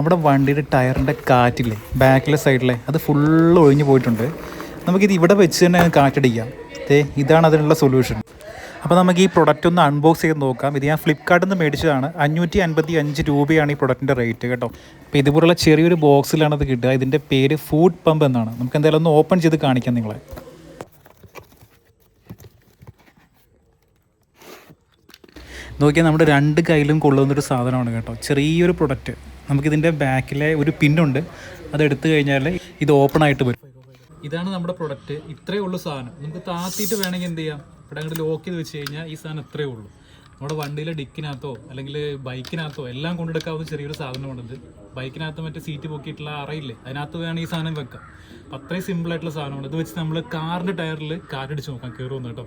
നമ്മുടെ വണ്ടിയുടെ ടയറിന്റെ കാറ്റില്ലേ ബാക്കിലെ സൈഡിലെ അത് ഫുള്ള് ഒഴിഞ്ഞു പോയിട്ടുണ്ട്. നമുക്കിത് ഇവിടെ വെച്ച് തന്നെ കാറ്റടിക്കാം. ഏ ഇതാണ് അതിനുള്ള സൊല്യൂഷൻ അപ്പോൾ നമുക്ക് ഈ പ്രൊഡക്റ്റ് ഒന്ന് അൺബോക്സ് ചെയ്ത് നോക്കാം. ഇത് ഞാൻ ഫ്ലിപ്കാർട്ടിൽ നിന്ന് മേടിച്ചതാണ്. അഞ്ഞൂറ്റി അൻപത്തി അഞ്ച് രൂപയാണ് ഈ പ്രൊഡക്റ്റിന്റെ റേറ്റ് കേട്ടോ. അപ്പോൾ ഇതുപോലുള്ള ചെറിയൊരു ബോക്സിലാണ് അത് കിട്ടുക. ഇതിന്റെ പേര് ഫുഡ് പമ്പ് എന്നാണ്. നമുക്ക് എന്തായാലും ഒന്ന് ഓപ്പൺ ചെയ്ത് കാണിക്കാം നിങ്ങളെ. നോക്കിയാൽ നമ്മുടെ രണ്ട് കയ്യിലും കൊള്ളുന്നൊരു സാധനമാണ് കേട്ടോ. ചെറിയൊരു പ്രൊഡക്റ്റ് നമുക്കിതിന്റെ ബാക്കിലെ ഒരു പിന്നുണ്ട്. അത് എടുത്തു കഴിഞ്ഞാൽ ഇത് ഓപ്പൺ ആയിട്ട് വരും. ഇതാണ് നമ്മുടെ പ്രൊഡക്റ്റ് ഇത്രയേ ഉള്ളൂ സാധനം. നമുക്ക് താത്തിയിട്ട് വേണമെങ്കിൽ എന്ത് ചെയ്യാം? ഇവിടെ അങ്ങോട്ട് ലോക്ക് ചെയ്ത് വെച്ച് കഴിഞ്ഞാൽ ഈ സാധനം ഇത്രയേ ഉള്ളൂ. നമ്മുടെ വണ്ടിയിലെ ഡിക്കിനകത്തോ അല്ലെങ്കിൽ ബൈക്കിനകത്തോ എല്ലാം കൊണ്ടെടുക്കാവുന്ന ചെറിയൊരു സാധനമാണിത്. ബൈക്കിനകത്ത് മറ്റേ സീറ്റ് പൊക്കിയിട്ടുള്ള അറയില്ലേ അതിനകത്ത് വേണം ഈ സാധനം വെക്കാം. അപ്പം അത്രയും സിമ്പിൾ ആയിട്ടുള്ള സാധനമാണ്. ഇത് വെച്ച് നമ്മൾ കാറിന്റെ ടയറിൽ കാറ്റടിച്ച് നോക്കാം. കയറുമെന്ന് കേട്ടോ?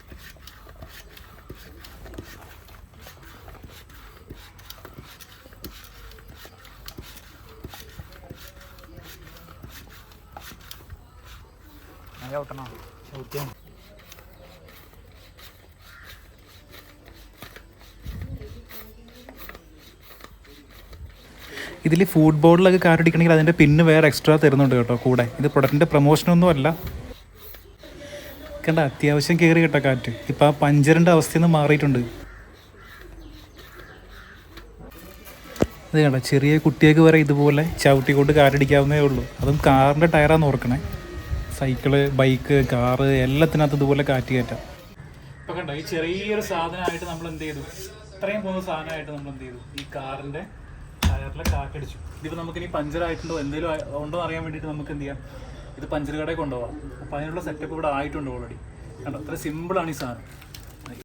ഇതിൽ ഫുഡ് ബോർഡിലൊക്കെ കാറ്റടിക്കണമെങ്കിൽ അതിന്റെ പിന്ന് വേറെ എക്സ്ട്രാ തരുന്നുണ്ട് കേട്ടോ കൂടെ. ഇത് പ്രൊഡക്റ്റിന്റെ പ്രൊമോഷനൊന്നും അല്ല. കണ്ട അത്യാവശ്യം കയറി കേട്ടോ കാറ്റ്. ഇപ്പം ആ പഞ്ചറിന്റെ അവസ്ഥയിൽ നിന്ന് മാറിയിട്ടുണ്ട്. ഇത് കണ്ട ചെറിയ കുട്ടികൾക്ക് വരെ ഇതുപോലെ ചവിട്ടിക്കൊണ്ട് കാറ്റടിക്കാവുന്നേ ഉള്ളൂ. അതും കാറിന്റെ ടയറാന്ന് ഓർക്കണേ. സൈക്കിൾ ബൈക്ക് കാറ് എല്ലാത്തിനകത്ത് ഇതുപോലെ കാറ്റ് കയറ്റാം ഇപ്പം കണ്ടോ ഈ ചെറിയൊരു സാധനമായിട്ട് നമ്മൾ എന്ത് ചെയ്തു? ഇത്രയും പോകുന്ന സാധനമായിട്ട് നമ്മൾ എന്ത് ചെയ്തു? ഈ കാറിന്റെ ടയറിലെ കാറ്റടിച്ചു. ഇതിപ്പോൾ നമുക്കിനി പഞ്ചർ ആയിട്ടുണ്ടോ എന്തെങ്കിലും ഉണ്ടോ അറിയാൻ വേണ്ടിയിട്ട് നമുക്ക് എന്ത് ചെയ്യാം? ഇത് പഞ്ചർ കടയിൽ കൊണ്ടുപോകാം അപ്പോൾ അതിനുള്ള സെറ്റപ്പ് ഇവിടെ ആയിട്ടുണ്ട് ഓൾറെഡി കണ്ടോ അത്ര സിമ്പിളാണ് ഈ സാധനം.